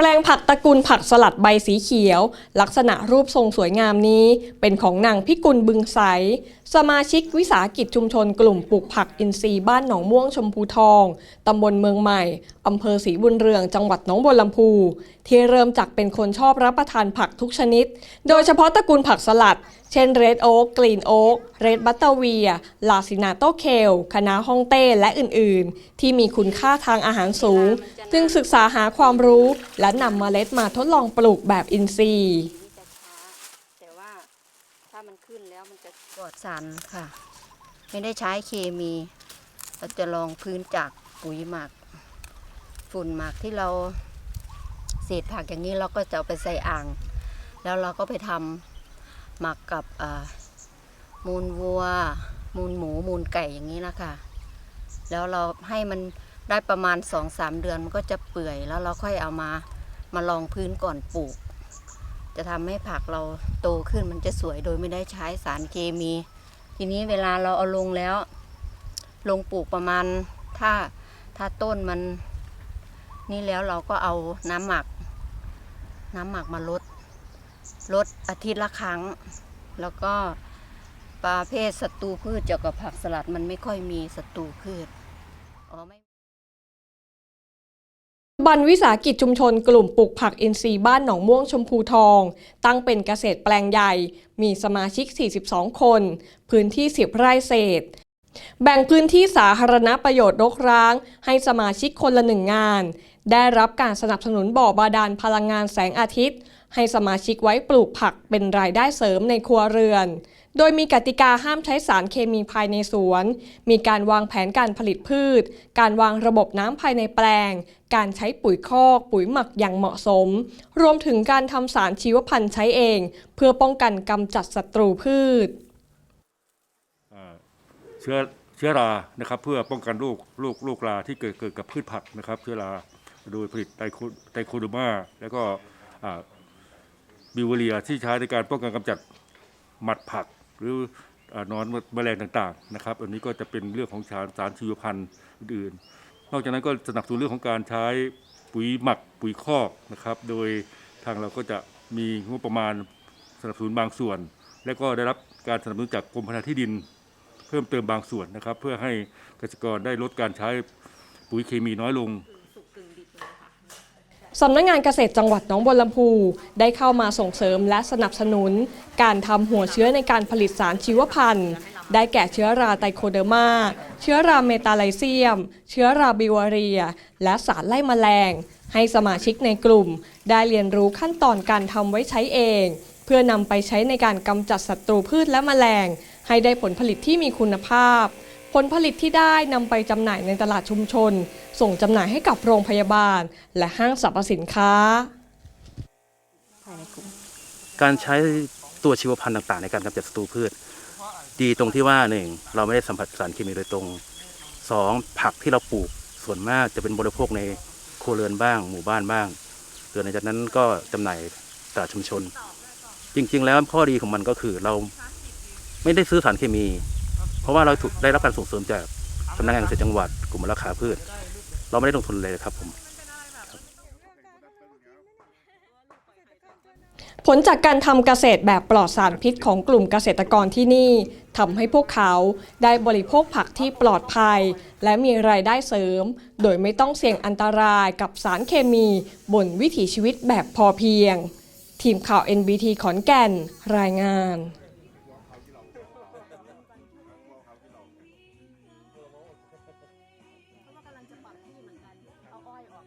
แปลงผักตระกูลผักสลัดใบสีเขียว ลักษณะรูปทรงสวยงามนี้ เป็นของนางพิกุลบึงใส สมาชิกวิสาหกิจชุมชนกลุ่มปลูกผักอินทรีย์บ้านหนองม่วงชมพูทอง ตำบลเมืองใหม่ อำเภอศรีบุญเรือง จังหวัดหนองบัวลำพู ที่เริ่มจากเป็นคนชอบรับประทานผักทุกชนิด โดยเฉพาะตระกูลผักสลัด เช่นเรดโอ๊กกรีนโอ๊กเรดบัตเตอร์เวีย ลาซินาโตเคลคณะฮ่องเต้และอื่น ๆ ที่มีคุณค่าทางอาหารสูง จึงศึกษาหาความรู้และนำเมล็ดมาทดลองปลูกแบบอินทรีย์ นี่จะช้าแต่ว่าถ้ามันขึ้น แล้วมันจะปลอดสารค่ะ ไม่ได้ใช้เคมีเราจะลองพื้นจากปุ๋ยหมัก ฝุ่นหมักที่เราเศษผักอย่างนี้เราก็จะเอาไปใส่อ่าง แล้วเราก็ไปทำหมักกับมูลวัว มูลหมู มูลไก่อย่างนี้นะคะ แล้วเราให้มันได้ประมาณสองสามเดือนมันก็จะเปื่อย แล้วเราค่อยเอามามาลองพื้นก่อนปลูก จะทำให้ผักเราโตขึ้นมันจะสวยโดยไม่ได้ใช้สารเคมี ทีนี้เวลาเราเอาลงแล้ว ลงปลูกประมาณถ้าถ้าต้นมัน นี่แล้วเราก็เอาน้ำหมัก น้ำหมักมาลดลดอาทิตย์ละครั้ง แล้วก็ประเภทศัตรูพืชเกี่ยวกับผักสลัดมันไม่ค่อยมีศัตรูพืชอ๋อไม่ บันวิสาหกิจชุมชนกลุ่มปลูกผักอินทรีย์บ้านหนองม่วงชมพูทอง ตั้งเป็นเกษตรแปลงใหญ่ มีสมาชิก 42 คน พื้นที่ 10 ไร่เศษ แบ่งพื้นที่สาธารณประโยชน์รกร้าง ให้สมาชิกคนละหนึ่งงาน ได้รับการสนับสนุนบ่อบาดาลพลังงานแสงอาทิตย์ ให้สมาชิกไว้ปลูกผักเป็นรายได้เสริมในครัวเรือน โดยมีกติกาห้ามใช้สารเคมีภายในสวน มีการวางแผนการผลิตพืช การวางระบบน้ำภายในแปลง การใช้ปุ๋ยคอก ปุ๋ยหมักอย่างเหมาะสม รวมถึงการทำสารชีวพันธุ์ใช้เอง เพื่อป้องกันกำจัดศัตรูพืชเชื้อเชื้อรานะครับเพื่อป้องกันโรคโรคโรคราที่เกิดเกิดกับพืชผักนะครับเชื้อราโดยผลิตไตโคไตโคโดมาแล้วก็บิวเรียที่ใช้ในการป้องกันกำจัดหมัดผัก หรือนอนแมลงต่างๆนะครับ อันนี้ก็จะเป็นเรื่องของสารสารชีวพันธุ์อื่นๆ นอกจากนั้นก็สนับสนุนเรื่องของการใช้ปุ๋ยหมักปุ๋ยคอกนะครับ โดยทางเราก็จะมีงบประมาณสนับสนุนบางส่วน และก็ได้รับการสนับสนุนจากกรมพัฒนาที่ดิน เพิ่มเติมบางส่วนนะครับ เพื่อให้เกษตรกรได้ลดการใช้ปุ๋ยเคมีน้อยลง สำนักงานเกษตรจังหวัดหนองบัวลำพูได้เข้ามาส่งเสริมและสนับสนุน การทำหัวเชื้อในการผลิตสารชีวพันธุ์ ได้แก่เชื้อราไตโคเดอร์มา เชื้อราเมตาไลเซียม เชื้อราบิวเรีย และสารไล่แมลง ให้สมาชิกในกลุ่ม ได้เรียนรู้ขั้นตอนการทำไว้ใช้เอง เพื่อนำไปใช้ในการกำจัดศัตรูพืชและแมลง ให้ได้ผลผลิตที่มีคุณภาพ ผลผลิตที่ได้นำไปจำหน่ายในตลาดชุมชน ส่งจำหน่ายให้กับโรงพยาบาล และห้างสรรพสินค้า การใช้ตัวชีวพันธุ์ต่างๆ ในการกำจัดศัตรูพืช ดีตรงที่ว่าหนึ่งเราไม่ได้สัมผัสสารเคมีโดยตรงสองผักที่เราปลูกส่วนมากจะเป็นบริโภคในครัวเรือนบ้าง หมู่บ้านบ้างเกิดในจากนั้นก็จำหน่ายตลาดชุมชน จริง ๆ แล้วข้อดีของมันก็คือเราไม่ได้ซื้อสารเคมี ราะว่าเราถูกได้รับการส่งเสริมจากสำนักงานเกษตรจังหวัดกลุ่มราคาพืช เราไม่ได้ลงทุนเลยครับผมผลจากการทำเกษตรแบบปลอดสารพิษของกลุ่มเกษตรกรที่นี่ทำให้พวกเขาได้บริโภคผักที่ปลอดภัย และมีรายได้เสริม โดยไม่ต้องเสี่ยงอันตรายกับสารเคมีบนวิถีชีวิตแบบพอเพียง ทีมข่าว NBT ขอนแก่น รายงาน